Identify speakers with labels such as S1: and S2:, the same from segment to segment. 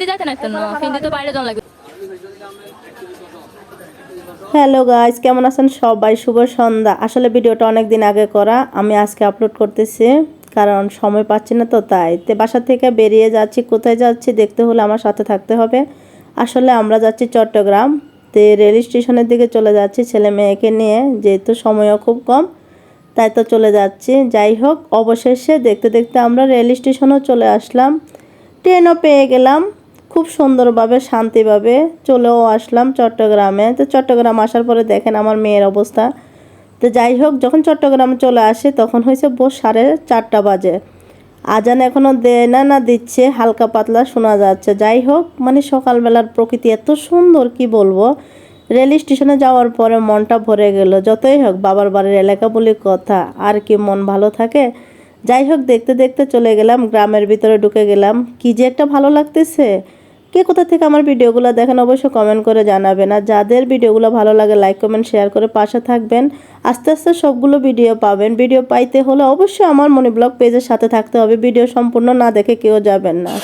S1: ফিন্দি না ফিন্দি তো বাইরে লাগবে।
S2: হ্যালো গাইজ কেমন আছেন সবাই? শুভ সন্ধ্যা। আসলে ভিডিওটা অনেক দিন আগে করা, আমি আজকে আপলোড করতেছি, কারণ সময় পাচ্ছি না তো, তাই। তে বাসা থেকে বেরিয়ে যাচ্ছি, কোথায় যাচ্ছি দেখতে হলে আমার সাথে থাকতে হবে। আসলে আমরা যাচ্ছি চট্টগ্রাম, তে রেল স্টেশনের দিকে চলে যাচ্ছি ছেলে মেয়েকে নিয়ে, যেহেতু সময়ও খুব কম, তাই তো চলে যাচ্ছি। যাই হোক, অবশেষে দেখতে দেখতে আমরা রেল স্টেশনও চলে আসলাম। ট্রেনও পেয়ে গেলাম। খুব সুন্দরভাবে, শান্তিভাবে চলেও আসলাম চট্টগ্রামে। তো চট্টগ্রাম আসার পরে দেখেন আমার মেয়ের অবস্থা। তো যাই হোক, যখন চট্টগ্রামে চলে আসে তখন হয়েছে বোস সাড়ে চারটা বাজে। আজান এখনও দেয় না না দিচ্ছে, হালকা পাতলা শোনা যাচ্ছে। যাই হোক মানে সকালবেলার প্রকৃতি এত সুন্দর, কি বলব? রেল স্টেশনে যাওয়ার পরে মনটা ভরে গেল। যতই হোক, বাবার বাড়ির এলাকা বলে কথা, আর কি মন ভালো থাকে? যাই হোক, দেখতে দেখতে চলে গেলাম, গ্রামের ভিতরে ঢুকে গেলাম। কি যে একটা ভালো লাগতেছে। কে কোথা থেকে আমার ভিডিওগুলো দেখেন অবশ্যই কমেন্ট করে জানাবেন। আর যাদের ভিডিওগুলো ভালো লাগে লাইক কমেন্ট শেয়ার করে পাশে থাকবেন। আস্তে আস্তে সবগুলো ভিডিও পাবেন। ভিডিও পাইতে হলে অবশ্যই আমার মনি ব্লগ পেজের সাথে থাকতে হবে। ভিডিও সম্পূর্ণ না দেখে কেউ যাবেন না।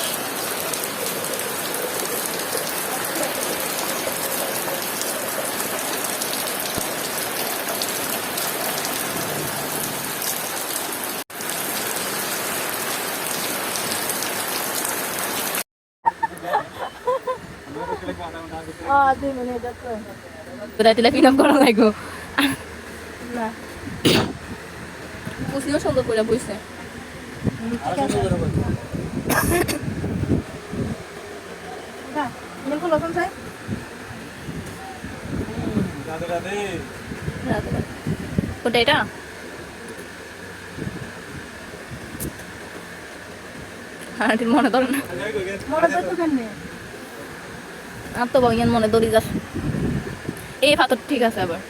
S1: কোথায় দিলে পিন আপ করা লাগবে পুষিও সুন্দর করে বুঝছে কোনটা এটা আন্টির মনে ধরে না আর তো বাগিয়ান মনে দড়ি যাস। এই পাথর ঠিক আছে আবার।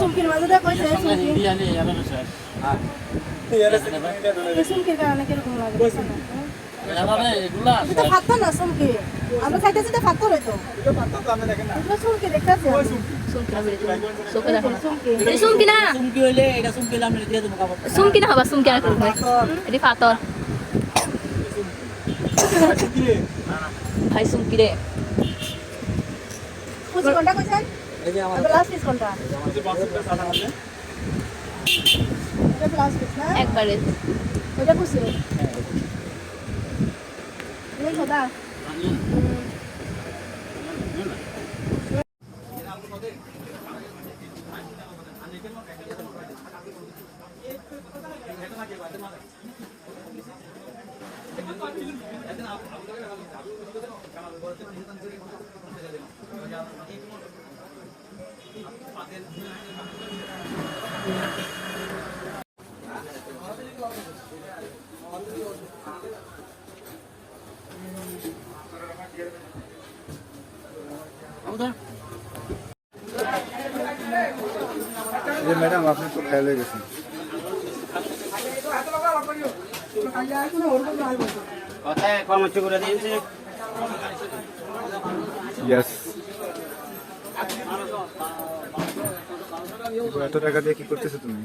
S1: সুমকি না বেরিয়ে চোখে দেখো না এই সুমকি না
S3: চুমকি হইলে এটা চুমকি হইলে আমরা দিয়ে দেবো কাপড়
S1: সুমকি না হবা সুমকি আর করবে এটি পাথর ভাই সুমকি রে
S3: এই যে আমার
S1: একবারে
S4: যে ম্যাডাম আপনি তো ফেল হয়ে গেছেন।
S3: কথায় কর্মচ্য করে দিয়েছে।
S4: এত টাকা দিয়ে কি করতেছো তুমি?